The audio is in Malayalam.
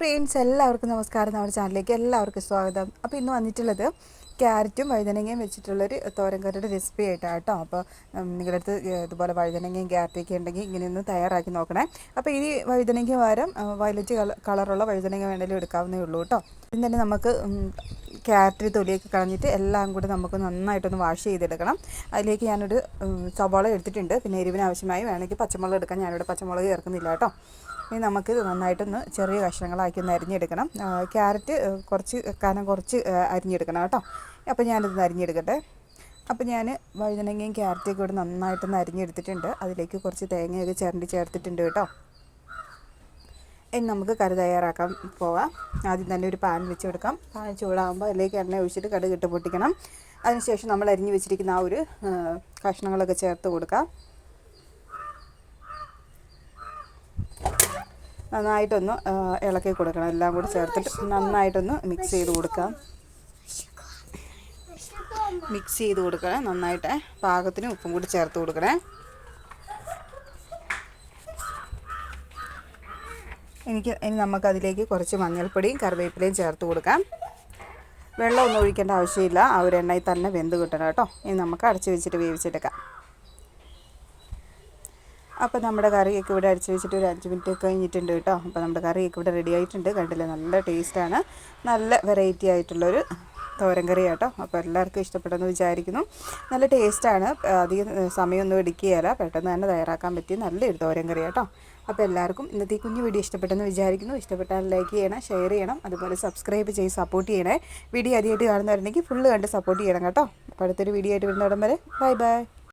ഫ്രണ്ട്സ് എല്ലാവർക്കും നമസ്കാരം നമ്മുടെ ചാനലിലേക്ക് എല്ലാവർക്കും സ്വാഗതം. അപ്പോൾ ഇന്ന് വന്നിട്ടുള്ളത് ക്യാരറ്റും വഴുതനങ്ങയും വെച്ചിട്ടുള്ളൊരു തോരൻകറിയുടെ റെസിപ്പി ആയിട്ടാണ് കേട്ടോ. അപ്പോൾ നിങ്ങളുടെ അടുത്ത് ഇതുപോലെ വഴുതനങ്ങയും ക്യാരറ്റൊക്കെ ഉണ്ടെങ്കിൽ ഇങ്ങനെയൊന്ന് തയ്യാറാക്കി നോക്കണേ. അപ്പോൾ ഈ വഴുതനങ്ങ വാരം വയലറ്റ് കളറുള്ള വഴുതനങ്ങ വേണമെങ്കിലും എടുക്കാവുന്നേ ഉള്ളൂ കേട്ടോ. ഇതിന് തന്നെ നമുക്ക് ക്യാരറ്റ് തൊലിയൊക്കെ കളഞ്ഞിട്ട് എല്ലാം കൂടി നമുക്ക് നന്നായിട്ടൊന്ന് വാഷ് ചെയ്തെടുക്കണം. അതിലേക്ക് ഞാനൊരു സവാള എടുത്തിട്ടുണ്ട്. പിന്നെ എരിവിന് ആവശ്യമായി വേണമെങ്കിൽ പച്ചമുളക് എടുക്കാം. ഞാനിവിടെ പച്ചമുളക് ചേർക്കുന്നില്ല കേട്ടോ. ഇനി നമുക്ക് നന്നായിട്ടൊന്ന് ചെറിയ കഷ്ണങ്ങളാക്കി ഒന്ന് അരിഞ്ഞെടുക്കണം. ക്യാരറ്റ് കുറച്ച് കനം കുറച്ച് അരിഞ്ഞെടുക്കണം കേട്ടോ. അപ്പോൾ ഞാനിത് അരിഞ്ഞെടുക്കട്ടെ. അപ്പോൾ ഞാൻ വഴുതനങ്ങയും ക്യാരറ്റൊക്കെ ഇവിടെ നന്നായിട്ടൊന്ന് അരിഞ്ഞെടുത്തിട്ടുണ്ട്. അതിലേക്ക് കുറച്ച് തേങ്ങയൊക്കെ ചിരണ്ടി ചേർത്തിട്ടുണ്ട് കേട്ടോ. ഇനി നമുക്ക് കറി തയ്യാറാക്കാൻ പോവാം. ആദ്യം തന്നെ ഒരു പാൻ വെച്ച് കൊടുക്കാം. പാൻ ചൂടാകുമ്പോൾ അതിലേക്ക് എണ്ണ ഒഴിച്ചിട്ട് കടുക് ഇട്ട് പൊട്ടിക്കണം. അതിനുശേഷം നമ്മൾ അരിഞ്ഞു വെച്ചിരിക്കുന്ന ആ ഒരു കഷ്ണങ്ങളൊക്കെ ചേർത്ത് കൊടുക്കാം. നന്നായിട്ടൊന്ന് ഇളക്കി കൊടുക്കണം. എല്ലാം കൂടി ചേർത്തിട്ട് നന്നായിട്ടൊന്ന് മിക്സ് ചെയ്ത് കൊടുക്കാം. മിക്സ് ചെയ്ത് കൊടുക്കണേ. നന്നായിട്ട് പാകത്തിന് ഉപ്പും കൂടി ചേർത്ത് കൊടുക്കണേ. എനിക്ക് ഇനി നമുക്കതിലേക്ക് കുറച്ച് മഞ്ഞൾപ്പൊടിയും കറിവേപ്പിലയും ചേർത്ത് കൊടുക്കാം. വെള്ളം ഒന്നും ഒഴിക്കേണ്ട ആവശ്യമില്ല. ആ ഒരു എണ്ണയിൽ തന്നെ വെന്ത് കിട്ടണം കേട്ടോ. ഇനി നമുക്ക് അടച്ച് വെച്ചിട്ട് വേവിച്ചെടുക്കാം. അപ്പോൾ നമ്മുടെ കറിയൊക്കെ ഇവിടെ അടിച്ച് വെച്ചിട്ട് ഒരു അഞ്ച് മിനിറ്റ് കഴിഞ്ഞിട്ടുണ്ട് കേട്ടോ. അപ്പോൾ നമ്മുടെ കറിയൊക്കെ ഇവിടെ റെഡി ആയിട്ടുണ്ട്. കണ്ടില്ലേ? നല്ല ടേസ്റ്റാണ് നല്ല വെറൈറ്റി ആയിട്ടുള്ളൊരു തോരൻ കറി കേട്ടോ അപ്പോൾ എല്ലാവർക്കും ഇഷ്ടപ്പെട്ടെന്ന് വിചാരിക്കുന്നു. നല്ല ടേസ്റ്റാണ്. അധികം സമയമൊന്നും എടുക്കുകയില്ല. പെട്ടെന്ന് തന്നെ തയ്യാറാക്കാൻ പറ്റിയ നല്ലൊരു തോരൻ കറി കേട്ടോ അപ്പോൾ എല്ലാവർക്കും ഇന്നത്തെ ഈ കുഞ്ഞു വീഡിയോ ഇഷ്ടപ്പെട്ടെന്ന് വിചാരിക്കുന്നു. ഇഷ്ടപ്പെട്ടാൽ ലൈക്ക് ചെയ്യണം ഷെയർ ചെയ്യണം അതുപോലെ സബ്സ്ക്രൈബ് ചെയ്ത് സപ്പോർട്ട് ചെയ്യണേ. വീഡിയോ ആദ്യമായിട്ട് കാണുന്നവരുണ്ടെങ്കിൽ ഫുള്ള് കണ്ട് സപ്പോർട്ട് ചെയ്യണം കേട്ടോ. അപ്പോൾ അടുത്തൊരു വീഡിയോ ആയിട്ട് വരുന്ന വരെ. Bye bye.